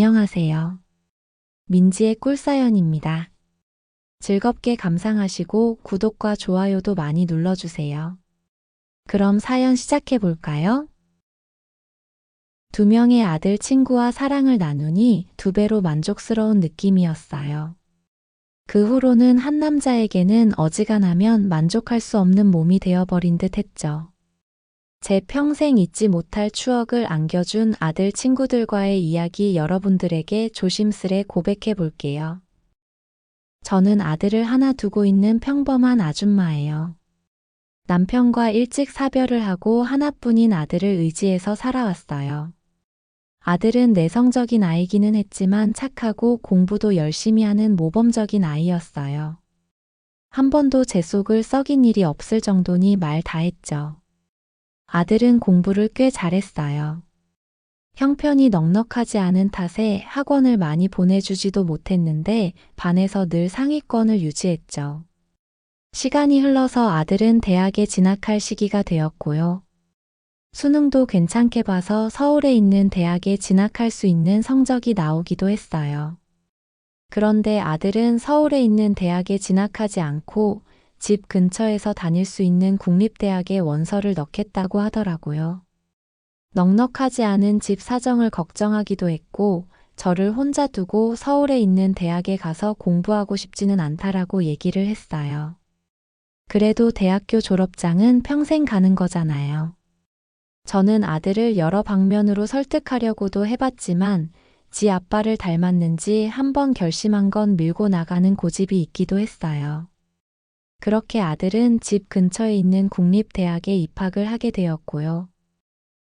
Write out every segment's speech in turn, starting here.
안녕하세요. 민지의 꿀사연입니다. 즐겁게 감상하시고 구독과 좋아요도 많이 눌러주세요. 그럼 사연 시작해 볼까요? 두 명의 아들 친구와 사랑을 나누니 두 배로 만족스러운 느낌이었어요. 그 후로는 한 남자에게는 어지간하면 만족할 수 없는 몸이 되어버린 듯 했죠. 제 평생 잊지 못할 추억을 안겨준 아들 친구들과의 이야기 여러분들에게 조심스레 고백해 볼게요. 저는 아들을 하나 두고 있는 평범한 아줌마예요. 남편과 일찍 사별을 하고 하나뿐인 아들을 의지해서 살아왔어요. 아들은 내성적인 아이기는 했지만 착하고 공부도 열심히 하는 모범적인 아이였어요. 한 번도 제 속을 썩인 일이 없을 정도니 말 다 했죠. 아들은 공부를 꽤 잘했어요. 형편이 넉넉하지 않은 탓에 학원을 많이 보내주지도 못했는데 반에서 늘 상위권을 유지했죠. 시간이 흘러서 아들은 대학에 진학할 시기가 되었고요. 수능도 괜찮게 봐서 서울에 있는 대학에 진학할 수 있는 성적이 나오기도 했어요. 그런데 아들은 서울에 있는 대학에 진학하지 않고 집 근처에서 다닐 수 있는 국립대학에 원서를 넣겠다고 하더라고요. 넉넉하지 않은 집 사정을 걱정하기도 했고, 저를 혼자 두고 서울에 있는 대학에 가서 공부하고 싶지는 않다라고 얘기를 했어요. 그래도 대학교 졸업장은 평생 가는 거잖아요. 저는 아들을 여러 방면으로 설득하려고도 해봤지만, 지 아빠를 닮았는지 한번 결심한 건 밀고 나가는 고집이 있기도 했어요. 그렇게 아들은 집 근처에 있는 국립대학에 입학을 하게 되었고요.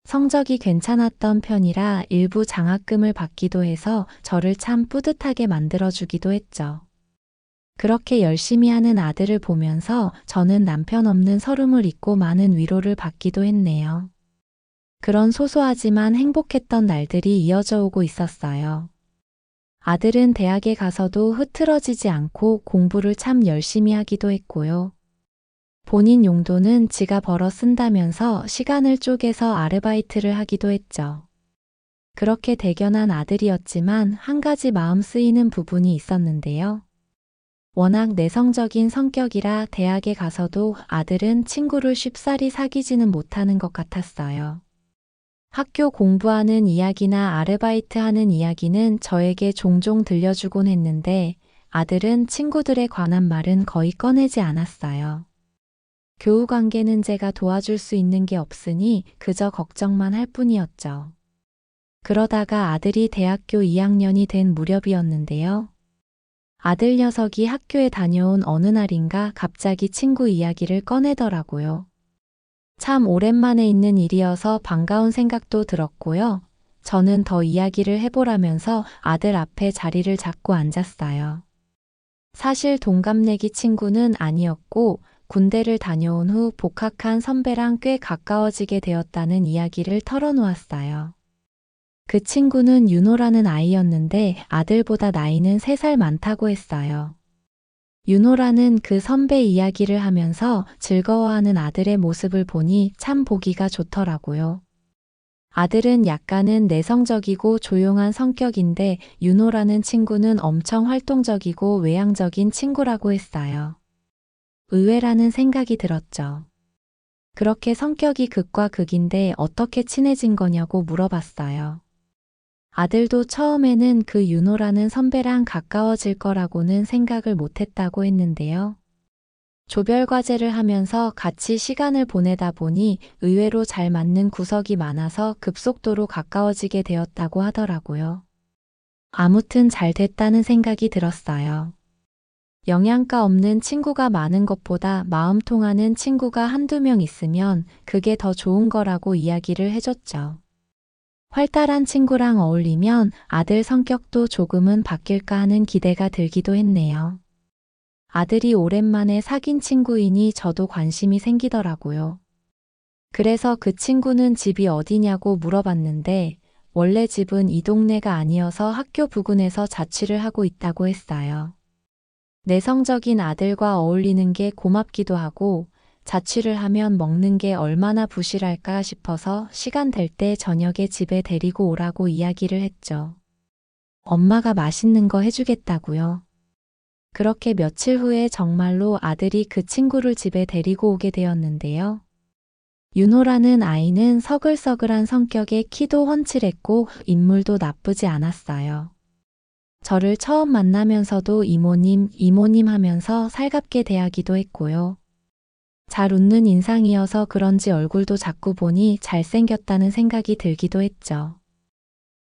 성적이 괜찮았던 편이라 일부 장학금을 받기도 해서 저를 참 뿌듯하게 만들어주기도 했죠. 그렇게 열심히 하는 아들을 보면서 저는 남편 없는 서름을 잊고 많은 위로를 받기도 했네요. 그런 소소하지만 행복했던 날들이 이어져 오고 있었어요. 아들은 대학에 가서도 흐트러지지 않고 공부를 참 열심히 하기도 했고요. 본인 용도는 지가 벌어 쓴다면서 시간을 쪼개서 아르바이트를 하기도 했죠. 그렇게 대견한 아들이었지만 한 가지 마음 쓰이는 부분이 있었는데요. 워낙 내성적인 성격이라 대학에 가서도 아들은 친구를 쉽사리 사귀지는 못하는 것 같았어요. 학교 공부하는 이야기나 아르바이트 하는 이야기는 저에게 종종 들려주곤 했는데 아들은 친구들에 관한 말은 거의 꺼내지 않았어요. 교우 관계는 제가 도와줄 수 있는 게 없으니 그저 걱정만 할 뿐이었죠. 그러다가 아들이 대학교 2학년이 된 무렵이었는데요. 아들 녀석이 학교에 다녀온 어느 날인가 갑자기 친구 이야기를 꺼내더라고요. 참 오랜만에 있는 일이어서 반가운 생각도 들었고요. 저는 더 이야기를 해보라면서 아들 앞에 자리를 잡고 앉았어요. 사실 동갑내기 친구는 아니었고 군대를 다녀온 후 복학한 선배랑 꽤 가까워지게 되었다는 이야기를 털어놓았어요. 그 친구는 윤호라는 아이였는데 아들보다 나이는 3살 많다고 했어요. 윤호라는 그 선배 이야기를 하면서 즐거워하는 아들의 모습을 보니 참 보기가 좋더라고요. 아들은 약간은 내성적이고 조용한 성격인데 윤호라는 친구는 엄청 활동적이고 외향적인 친구라고 했어요. 의외라는 생각이 들었죠. 그렇게 성격이 극과 극인데 어떻게 친해진 거냐고 물어봤어요. 아들도 처음에는 그 윤호라는 선배랑 가까워질 거라고는 생각을 못했다고 했는데요. 조별 과제를 하면서 같이 시간을 보내다 보니 의외로 잘 맞는 구석이 많아서 급속도로 가까워지게 되었다고 하더라고요. 아무튼 잘 됐다는 생각이 들었어요. 영양가 없는 친구가 많은 것보다 마음 통하는 친구가 한두 명 있으면 그게 더 좋은 거라고 이야기를 해줬죠. 활달한 친구랑 어울리면 아들 성격도 조금은 바뀔까 하는 기대가 들기도 했네요. 아들이 오랜만에 사귄 친구이니 저도 관심이 생기더라고요. 그래서 그 친구는 집이 어디냐고 물어봤는데 원래 집은 이 동네가 아니어서 학교 부근에서 자취를 하고 있다고 했어요. 내성적인 아들과 어울리는 게 고맙기도 하고 자취를 하면 먹는 게 얼마나 부실할까 싶어서 시간 될 때 저녁에 집에 데리고 오라고 이야기를 했죠. 엄마가 맛있는 거 해주겠다고요. 그렇게 며칠 후에 정말로 아들이 그 친구를 집에 데리고 오게 되었는데요. 윤호라는 아이는 서글서글한 성격에 키도 훤칠했고 인물도 나쁘지 않았어요. 저를 처음 만나면서도 이모님, 이모님 하면서 살갑게 대하기도 했고요. 잘 웃는 인상이어서 그런지 얼굴도 자꾸 보니 잘생겼다는 생각이 들기도 했죠.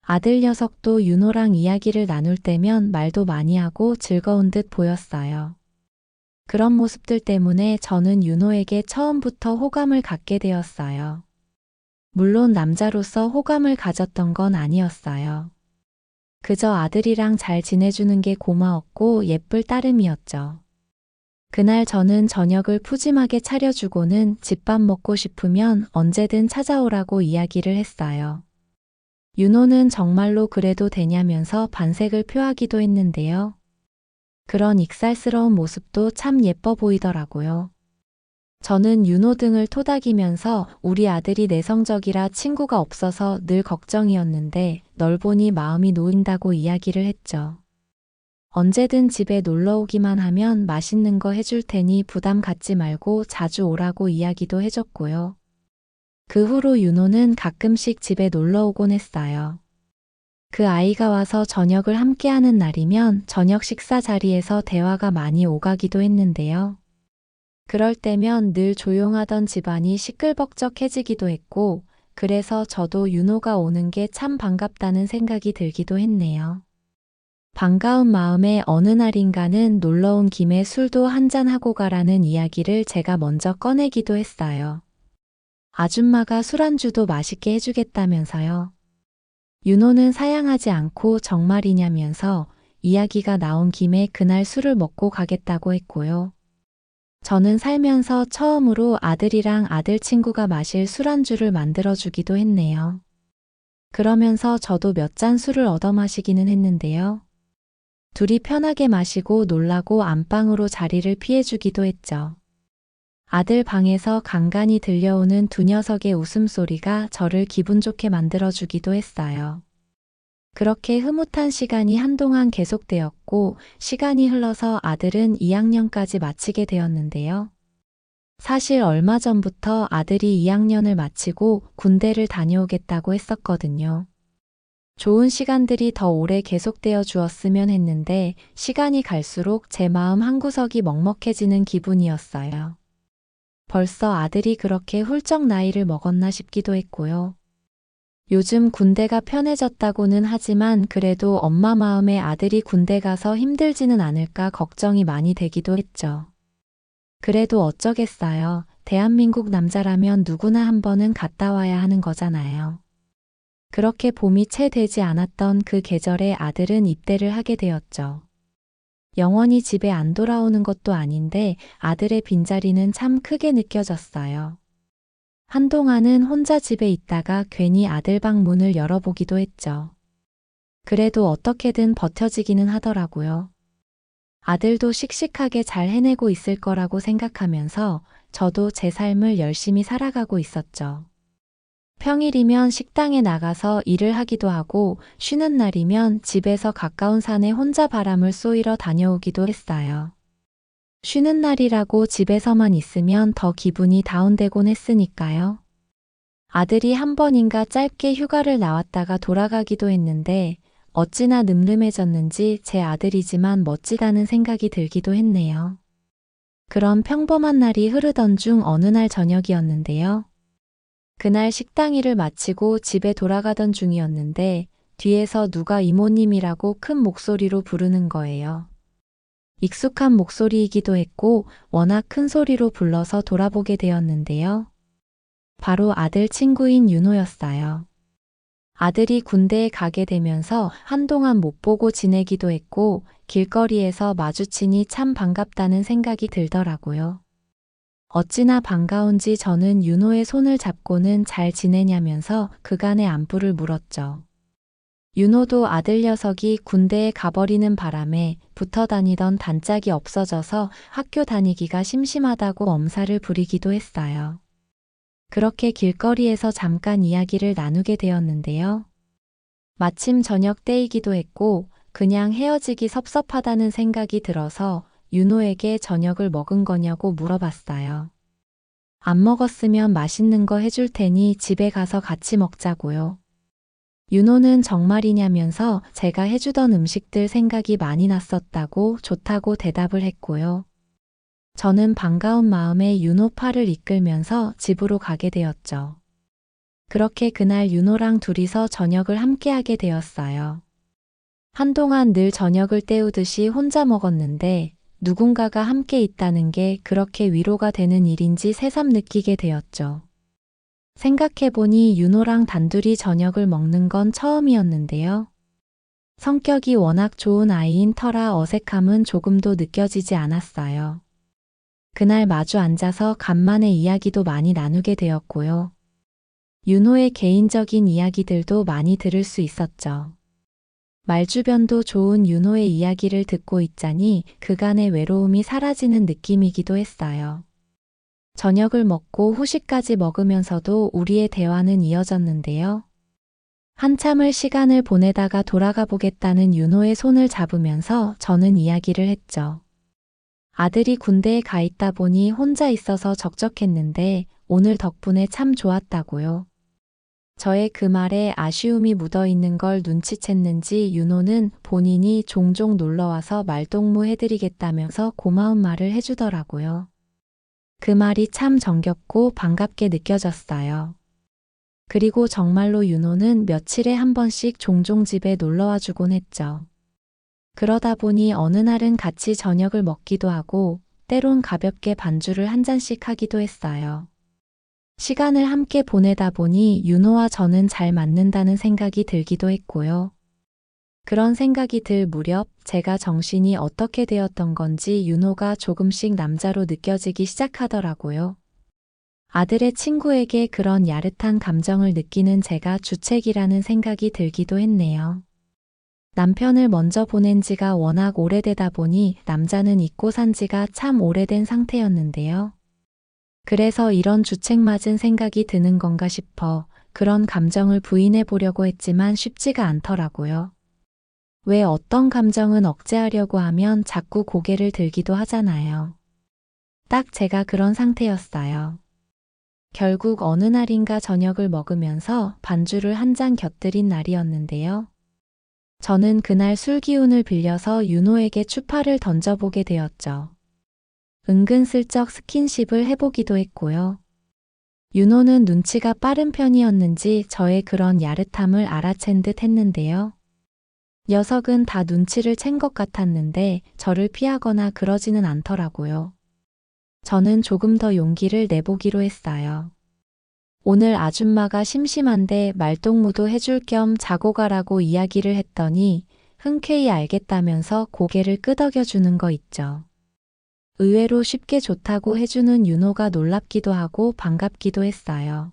아들 녀석도 윤호랑 이야기를 나눌 때면 말도 많이 하고 즐거운 듯 보였어요. 그런 모습들 때문에 저는 윤호에게 처음부터 호감을 갖게 되었어요. 물론 남자로서 호감을 가졌던 건 아니었어요. 그저 아들이랑 잘 지내주는 게 고마웠고 예쁠 따름이었죠. 그날 저는 저녁을 푸짐하게 차려주고는 집밥 먹고 싶으면 언제든 찾아오라고 이야기를 했어요. 윤호는 정말로 그래도 되냐면서 반색을 표하기도 했는데요. 그런 익살스러운 모습도 참 예뻐 보이더라고요. 저는 윤호 등을 토닥이면서 우리 아들이 내성적이라 친구가 없어서 늘 걱정이었는데 널 보니 마음이 놓인다고 이야기를 했죠. 언제든 집에 놀러 오기만 하면 맛있는 거 해줄 테니 부담 갖지 말고 자주 오라고 이야기도 해줬고요. 그 후로 윤호는 가끔씩 집에 놀러 오곤 했어요. 그 아이가 와서 저녁을 함께하는 날이면 저녁 식사 자리에서 대화가 많이 오가기도 했는데요. 그럴 때면 늘 조용하던 집안이 시끌벅적해지기도 했고, 그래서 저도 윤호가 오는 게 참 반갑다는 생각이 들기도 했네요. 반가운 마음에 어느 날인가는 놀러 온 김에 술도 한잔하고 가라는 이야기를 제가 먼저 꺼내기도 했어요. 아줌마가 술안주도 맛있게 해주겠다면서요. 윤호는 사양하지 않고 정말이냐면서 이야기가 나온 김에 그날 술을 먹고 가겠다고 했고요. 저는 살면서 처음으로 아들이랑 아들 친구가 마실 술안주를 만들어주기도 했네요. 그러면서 저도 몇 잔 술을 얻어 마시기는 했는데요. 둘이 편하게 마시고 놀라고 안방으로 자리를 피해주기도 했죠. 아들 방에서 간간히 들려오는 두 녀석의 웃음소리가 저를 기분 좋게 만들어주기도 했어요. 그렇게 흐뭇한 시간이 한동안 계속되었고, 시간이 흘러서 아들은 2학년까지 마치게 되었는데요. 사실 얼마 전부터 아들이 2학년을 마치고 군대를 다녀오겠다고 했었거든요. 좋은 시간들이 더 오래 계속되어 주었으면 했는데, 시간이 갈수록 제 마음 한구석이 먹먹해지는 기분이었어요. 벌써 아들이 그렇게 훌쩍 나이를 먹었나 싶기도 했고요. 요즘 군대가 편해졌다고는 하지만 그래도 엄마 마음에 아들이 군대 가서 힘들지는 않을까 걱정이 많이 되기도 했죠. 그래도 어쩌겠어요. 대한민국 남자라면 누구나 한 번은 갔다 와야 하는 거잖아요. 그렇게 봄이 채 되지 않았던 그 계절에 아들은 입대를 하게 되었죠. 영원히 집에 안 돌아오는 것도 아닌데 아들의 빈자리는 참 크게 느껴졌어요. 한동안은 혼자 집에 있다가 괜히 아들 방 문을 열어보기도 했죠. 그래도 어떻게든 버텨지기는 하더라고요. 아들도 씩씩하게 잘 해내고 있을 거라고 생각하면서 저도 제 삶을 열심히 살아가고 있었죠. 평일이면 식당에 나가서 일을 하기도 하고 쉬는 날이면 집에서 가까운 산에 혼자 바람을 쏘이러 다녀오기도 했어요. 쉬는 날이라고 집에서만 있으면 더 기분이 다운되곤 했으니까요. 아들이 한 번인가 짧게 휴가를 나왔다가 돌아가기도 했는데 어찌나 늠름해졌는지 제 아들이지만 멋지다는 생각이 들기도 했네요. 그런 평범한 날이 흐르던 중 어느 날 저녁이었는데요. 그날 식당 일을 마치고 집에 돌아가던 중이었는데 뒤에서 누가 이모님이라고 큰 목소리로 부르는 거예요. 익숙한 목소리이기도 했고 워낙 큰 소리로 불러서 돌아보게 되었는데요. 바로 아들 친구인 윤호였어요. 아들이 군대에 가게 되면서 한동안 못 보고 지내기도 했고 길거리에서 마주치니 참 반갑다는 생각이 들더라고요. 어찌나 반가운지 저는 윤호의 손을 잡고는 잘 지내냐면서 그간의 안부를 물었죠. 윤호도 아들 녀석이 군대에 가버리는 바람에 붙어 다니던 단짝이 없어져서 학교 다니기가 심심하다고 엄살을 부리기도 했어요. 그렇게 길거리에서 잠깐 이야기를 나누게 되었는데요. 마침 저녁 때이기도 했고 그냥 헤어지기 섭섭하다는 생각이 들어서 윤호에게 저녁을 먹은 거냐고 물어봤어요. 안 먹었으면 맛있는 거 해줄 테니 집에 가서 같이 먹자고요. 윤호는 정말이냐면서 제가 해주던 음식들 생각이 많이 났었다고 좋다고 대답을 했고요. 저는 반가운 마음에 윤호 팔을 이끌면서 집으로 가게 되었죠. 그렇게 그날 윤호랑 둘이서 저녁을 함께하게 되었어요. 한동안 늘 저녁을 때우듯이 혼자 먹었는데 누군가가 함께 있다는 게 그렇게 위로가 되는 일인지 새삼 느끼게 되었죠. 생각해보니 윤호랑 단둘이 저녁을 먹는 건 처음이었는데요. 성격이 워낙 좋은 아이인 터라 어색함은 조금도 느껴지지 않았어요. 그날 마주 앉아서 간만에 이야기도 많이 나누게 되었고요. 윤호의 개인적인 이야기들도 많이 들을 수 있었죠. 말주변도 좋은 윤호의 이야기를 듣고 있자니 그간의 외로움이 사라지는 느낌이기도 했어요. 저녁을 먹고 후식까지 먹으면서도 우리의 대화는 이어졌는데요. 한참을 시간을 보내다가 돌아가 보겠다는 윤호의 손을 잡으면서 저는 이야기를 했죠. 아들이 군대에 가 있다 보니 혼자 있어서 적적했는데 오늘 덕분에 참 좋았다고요. 저의 그 말에 아쉬움이 묻어 있는 걸 눈치챘는지 윤호는 본인이 종종 놀러와서 말동무 해드리겠다면서 고마운 말을 해주더라고요. 그 말이 참 정겹고 반갑게 느껴졌어요. 그리고 정말로 윤호는 며칠에 한 번씩 종종 집에 놀러와 주곤 했죠. 그러다 보니 어느 날은 같이 저녁을 먹기도 하고 때론 가볍게 반주를 한 잔씩 하기도 했어요. 시간을 함께 보내다 보니 윤호와 저는 잘 맞는다는 생각이 들기도 했고요. 그런 생각이 들 무렵 제가 정신이 어떻게 되었던 건지 윤호가 조금씩 남자로 느껴지기 시작하더라고요. 아들의 친구에게 그런 야릇한 감정을 느끼는 제가 주책이라는 생각이 들기도 했네요. 남편을 먼저 보낸 지가 워낙 오래되다 보니 남자는 잊고 산 지가 참 오래된 상태였는데요. 그래서 이런 주책 맞은 생각이 드는 건가 싶어 그런 감정을 부인해 보려고 했지만 쉽지가 않더라고요. 왜 어떤 감정은 억제하려고 하면 자꾸 고개를 들기도 하잖아요. 딱 제가 그런 상태였어요. 결국 어느 날인가 저녁을 먹으면서 반주를 한잔 곁들인 날이었는데요. 저는 그날 술 기운을 빌려서 윤호에게 추파를 던져보게 되었죠. 은근슬쩍 스킨십을 해보기도 했고요. 윤호는 눈치가 빠른 편이었는지 저의 그런 야릇함을 알아챈 듯 했는데요. 녀석은 다 눈치를 챈 것 같았는데 저를 피하거나 그러지는 않더라고요. 저는 조금 더 용기를 내보기로 했어요. 오늘 아줌마가 심심한데 말동무도 해줄 겸 자고 가라고 이야기를 했더니 흔쾌히 알겠다면서 고개를 끄덕여 주는 거 있죠. 의외로 쉽게 좋다고 해주는 윤호가 놀랍기도 하고 반갑기도 했어요.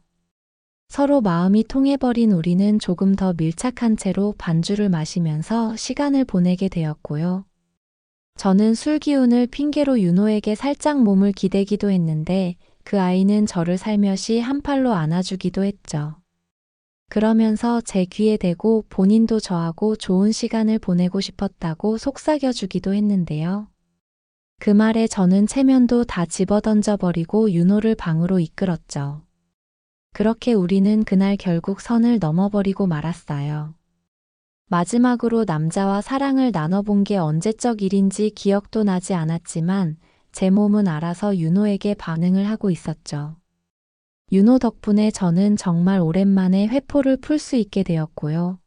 서로 마음이 통해버린 우리는 조금 더 밀착한 채로 반주를 마시면서 시간을 보내게 되었고요. 저는 술 기운을 핑계로 윤호에게 살짝 몸을 기대기도 했는데 그 아이는 저를 살며시 한 팔로 안아주기도 했죠. 그러면서 제 귀에 대고 본인도 저하고 좋은 시간을 보내고 싶었다고 속삭여주기도 했는데요. 그 말에 저는 체면도 다 집어던져 버리고 윤호를 방으로 이끌었죠. 그렇게 우리는 그날 결국 선을 넘어버리고 말았어요. 마지막으로 남자와 사랑을 나눠본 게 언제적 일인지 기억도 나지 않았지만 제 몸은 알아서 윤호에게 반응을 하고 있었죠. 윤호 덕분에 저는 정말 오랜만에 회포를 풀 수 있게 되었고요.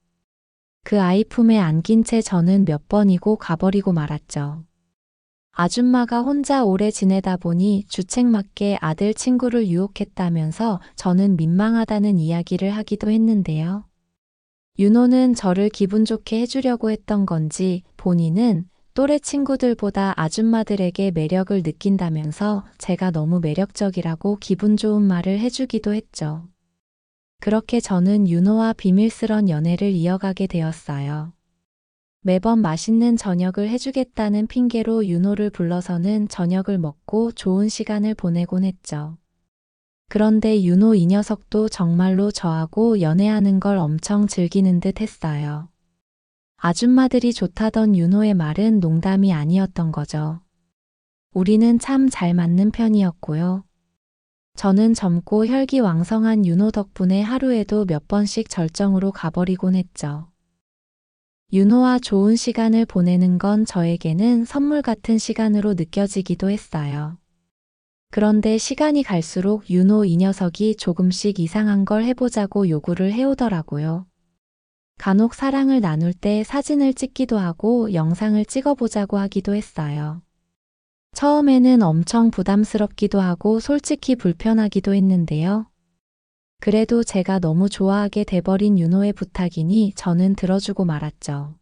그 아이 품에 안긴 채 저는 몇 번이고 가버리고 말았죠. 아줌마가 혼자 오래 지내다 보니 주책맞게 아들 친구를 유혹했다면서 저는 민망하다는 이야기를 하기도 했는데요. 윤호는 저를 기분 좋게 해주려고 했던 건지 본인은 또래 친구들보다 아줌마들에게 매력을 느낀다면서 제가 너무 매력적이라고 기분 좋은 말을 해주기도 했죠. 그렇게 저는 윤호와 비밀스런 연애를 이어가게 되었어요. 매번 맛있는 저녁을 해주겠다는 핑계로 윤호를 불러서는 저녁을 먹고 좋은 시간을 보내곤 했죠. 그런데 윤호 이 녀석도 정말로 저하고 연애하는 걸 엄청 즐기는 듯 했어요. 아줌마들이 좋다던 윤호의 말은 농담이 아니었던 거죠. 우리는 참 잘 맞는 편이었고요. 저는 젊고 혈기왕성한 윤호 덕분에 하루에도 몇 번씩 절정으로 가버리곤 했죠. 윤호와 좋은 시간을 보내는 건 저에게는 선물 같은 시간으로 느껴지기도 했어요. 그런데 시간이 갈수록 윤호 이 녀석이 조금씩 이상한 걸 해보자고 요구를 해오더라고요. 간혹 사랑을 나눌 때 사진을 찍기도 하고 영상을 찍어보자고 하기도 했어요. 처음에는 엄청 부담스럽기도 하고 솔직히 불편하기도 했는데요. 그래도 제가 너무 좋아하게 돼버린 윤호의 부탁이니 저는 들어주고 말았죠.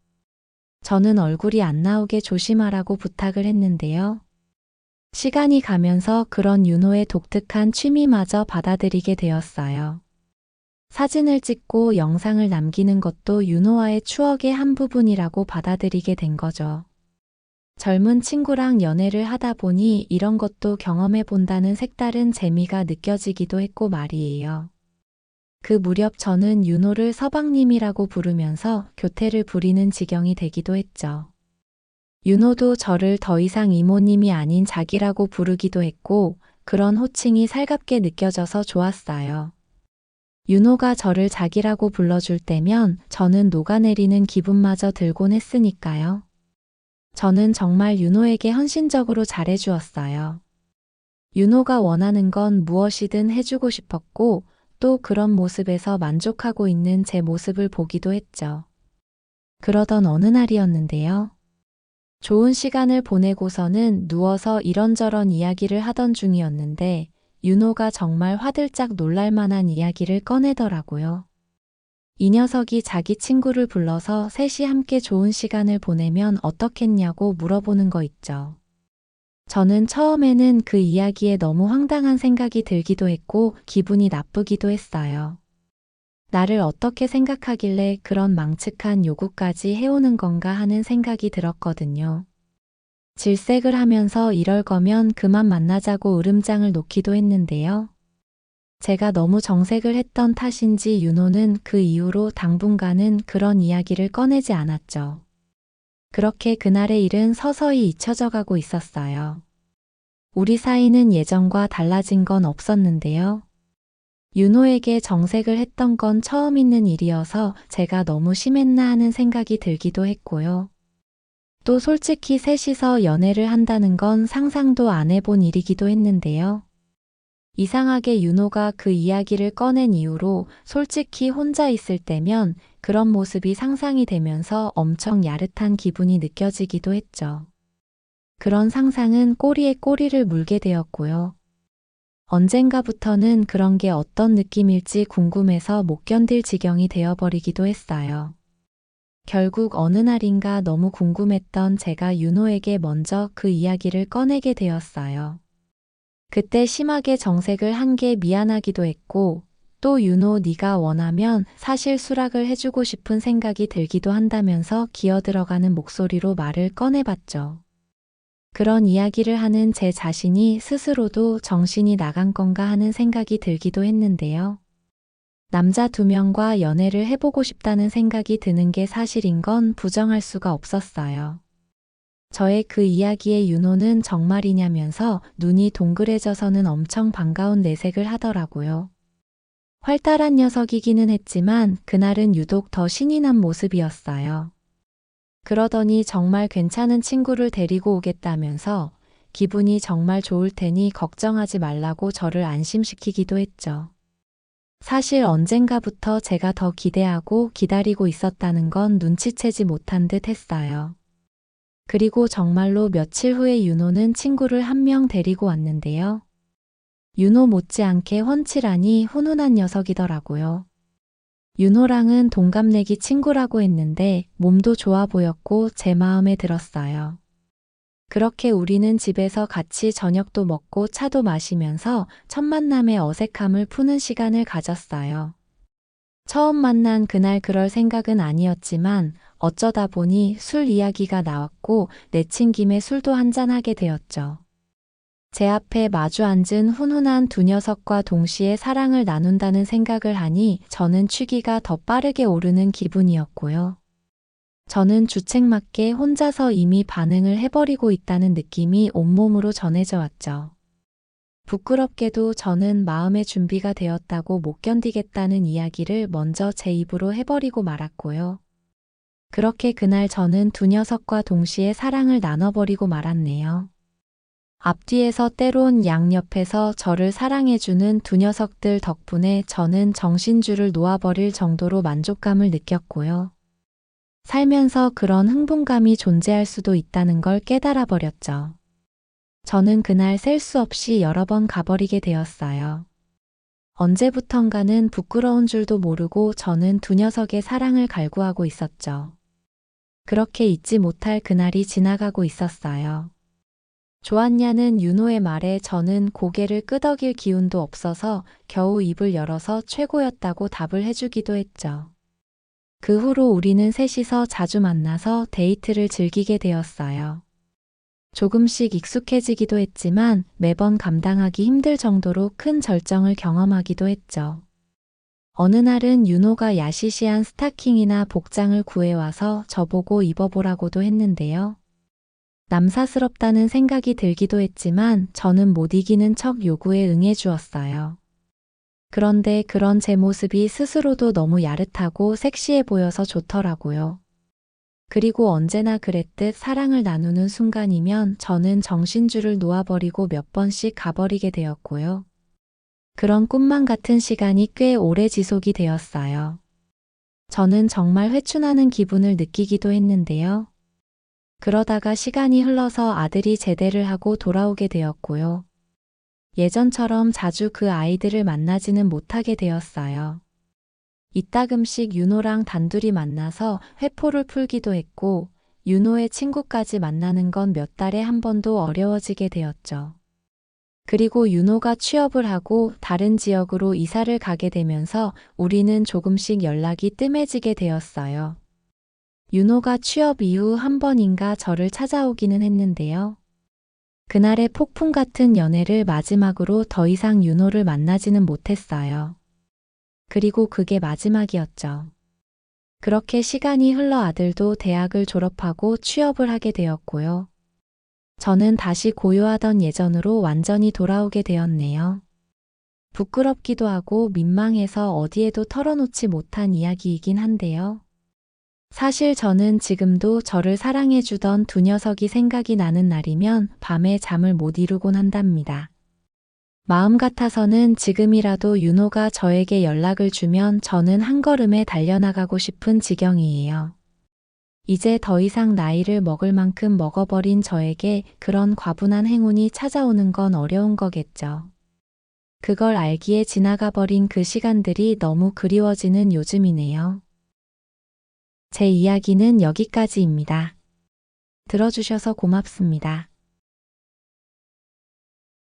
저는 얼굴이 안 나오게 조심하라고 부탁을 했는데요. 시간이 가면서 그런 윤호의 독특한 취미마저 받아들이게 되었어요. 사진을 찍고 영상을 남기는 것도 윤호와의 추억의 한 부분이라고 받아들이게 된 거죠. 젊은 친구랑 연애를 하다 보니 이런 것도 경험해 본다는 색다른 재미가 느껴지기도 했고 말이에요. 그 무렵 저는 윤호를 서방님이라고 부르면서 교태를 부리는 지경이 되기도 했죠. 윤호도 저를 더 이상 이모님이 아닌 자기라고 부르기도 했고 그런 호칭이 살갑게 느껴져서 좋았어요. 윤호가 저를 자기라고 불러줄 때면 저는 녹아내리는 기분마저 들곤 했으니까요. 저는 정말 윤호에게 헌신적으로 잘해주었어요. 윤호가 원하는 건 무엇이든 해주고 싶었고 또 그런 모습에서 만족하고 있는 제 모습을 보기도 했죠. 그러던 어느 날이었는데요. 좋은 시간을 보내고서는 누워서 이런저런 이야기를 하던 중이었는데 윤호가 정말 화들짝 놀랄 만한 이야기를 꺼내더라고요. 이 녀석이 자기 친구를 불러서 셋이 함께 좋은 시간을 보내면 어떻겠냐고 물어보는 거 있죠. 저는 처음에는 그 이야기에 너무 황당한 생각이 들기도 했고 기분이 나쁘기도 했어요. 나를 어떻게 생각하길래 그런 망측한 요구까지 해오는 건가 하는 생각이 들었거든요. 질색을 하면서 이럴 거면 그만 만나자고 으름장을 놓기도 했는데요. 제가 너무 정색을 했던 탓인지 윤호는 그 이후로 당분간은 그런 이야기를 꺼내지 않았죠. 그렇게 그날의 일은 서서히 잊혀져 가고 있었어요. 우리 사이는 예전과 달라진 건 없었는데요. 윤호에게 정색을 했던 건 처음 있는 일이어서 제가 너무 심했나 하는 생각이 들기도 했고요. 또 솔직히 셋이서 연애를 한다는 건 상상도 안 해본 일이기도 했는데요. 이상하게 윤호가 그 이야기를 꺼낸 이후로 솔직히 혼자 있을 때면 그런 모습이 상상이 되면서 엄청 야릇한 기분이 느껴지기도 했죠. 그런 상상은 꼬리에 꼬리를 물게 되었고요. 언젠가부터는 그런 게 어떤 느낌일지 궁금해서 못 견딜 지경이 되어버리기도 했어요. 결국 어느 날인가 너무 궁금했던 제가 윤호에게 먼저 그 이야기를 꺼내게 되었어요. 그때 심하게 정색을 한 게 미안하기도 했고 또 윤호 네가 원하면 사실 수락을 해주고 싶은 생각이 들기도 한다면서 기어들어가는 목소리로 말을 꺼내봤죠. 그런 이야기를 하는 제 자신이 스스로도 정신이 나간 건가 하는 생각이 들기도 했는데요. 남자 두 명과 연애를 해보고 싶다는 생각이 드는 게 사실인 건 부정할 수가 없었어요. 저의 그 이야기에 윤호는 정말이냐면서 눈이 동그래져서는 엄청 반가운 내색을 하더라고요. 활달한 녀석이기는 했지만 그날은 유독 더 신이 난 모습이었어요. 그러더니 정말 괜찮은 친구를 데리고 오겠다면서 기분이 정말 좋을 테니 걱정하지 말라고 저를 안심시키기도 했죠. 사실 언젠가부터 제가 더 기대하고 기다리고 있었다는 건 눈치채지 못한 듯 했어요. 그리고 정말로 며칠 후에 윤호는 친구를 한 명 데리고 왔는데요. 윤호 못지않게 훤칠하니 훈훈한 녀석이더라고요. 윤호랑은 동갑내기 친구라고 했는데 몸도 좋아 보였고 제 마음에 들었어요. 그렇게 우리는 집에서 같이 저녁도 먹고 차도 마시면서 첫 만남의 어색함을 푸는 시간을 가졌어요. 처음 만난 그날 그럴 생각은 아니었지만 어쩌다 보니 술 이야기가 나왔고 내친 김에 술도 한잔하게 되었죠. 제 앞에 마주 앉은 훈훈한 두 녀석과 동시에 사랑을 나눈다는 생각을 하니 저는 취기가 더 빠르게 오르는 기분이었고요. 저는 주책맞게 혼자서 이미 반응을 해버리고 있다는 느낌이 온몸으로 전해져 왔죠. 부끄럽게도 저는 마음의 준비가 되었다고 못 견디겠다는 이야기를 먼저 제 입으로 해버리고 말았고요. 그렇게 그날 저는 두 녀석과 동시에 사랑을 나눠버리고 말았네요. 앞뒤에서 때론 양옆에서 저를 사랑해주는 두 녀석들 덕분에 저는 정신줄을 놓아버릴 정도로 만족감을 느꼈고요. 살면서 그런 흥분감이 존재할 수도 있다는 걸 깨달아 버렸죠. 저는 그날 셀 수 없이 여러 번 가버리게 되었어요. 언제부턴가는 부끄러운 줄도 모르고 저는 두 녀석의 사랑을 갈구하고 있었죠. 그렇게 잊지 못할 그날이 지나가고 있었어요. 좋았냐는 윤호의 말에 저는 고개를 끄덕일 기운도 없어서 겨우 입을 열어서 최고였다고 답을 해주기도 했죠. 그 후로 우리는 셋이서 자주 만나서 데이트를 즐기게 되었어요. 조금씩 익숙해지기도 했지만 매번 감당하기 힘들 정도로 큰 절정을 경험하기도 했죠. 어느 날은 윤호가 야시시한 스타킹이나 복장을 구해와서 저보고 입어보라고도 했는데요. 남사스럽다는 생각이 들기도 했지만 저는 못 이기는 척 요구에 응해주었어요. 그런데 그런 제 모습이 스스로도 너무 야릇하고 섹시해 보여서 좋더라고요. 그리고 언제나 그랬듯 사랑을 나누는 순간이면 저는 정신줄을 놓아버리고 몇 번씩 가버리게 되었고요. 그런 꿈만 같은 시간이 꽤 오래 지속이 되었어요. 저는 정말 회춘하는 기분을 느끼기도 했는데요. 그러다가 시간이 흘러서 아들이 제대를 하고 돌아오게 되었고요. 예전처럼 자주 그 아이들을 만나지는 못하게 되었어요. 이따금씩 윤호랑 단둘이 만나서 회포를 풀기도 했고, 윤호의 친구까지 만나는 건 몇 달에 한 번도 어려워지게 되었죠. 그리고 윤호가 취업을 하고 다른 지역으로 이사를 가게 되면서 우리는 조금씩 연락이 뜸해지게 되었어요. 윤호가 취업 이후 한 번인가 저를 찾아오기는 했는데요. 그날의 폭풍 같은 연애를 마지막으로 더 이상 윤호를 만나지는 못했어요. 그리고 그게 마지막이었죠. 그렇게 시간이 흘러 아들도 대학을 졸업하고 취업을 하게 되었고요. 저는 다시 고요하던 예전으로 완전히 돌아오게 되었네요. 부끄럽기도 하고 민망해서 어디에도 털어놓지 못한 이야기이긴 한데요. 사실 저는 지금도 저를 사랑해주던 두 녀석이 생각이 나는 날이면 밤에 잠을 못 이루곤 한답니다. 마음 같아서는 지금이라도 윤호가 저에게 연락을 주면 저는 한 걸음에 달려나가고 싶은 지경이에요. 이제 더 이상 나이를 먹을 만큼 먹어버린 저에게 그런 과분한 행운이 찾아오는 건 어려운 거겠죠. 그걸 알기에 지나가 버린 그 시간들이 너무 그리워지는 요즘이네요. 제 이야기는 여기까지입니다. 들어주셔서 고맙습니다.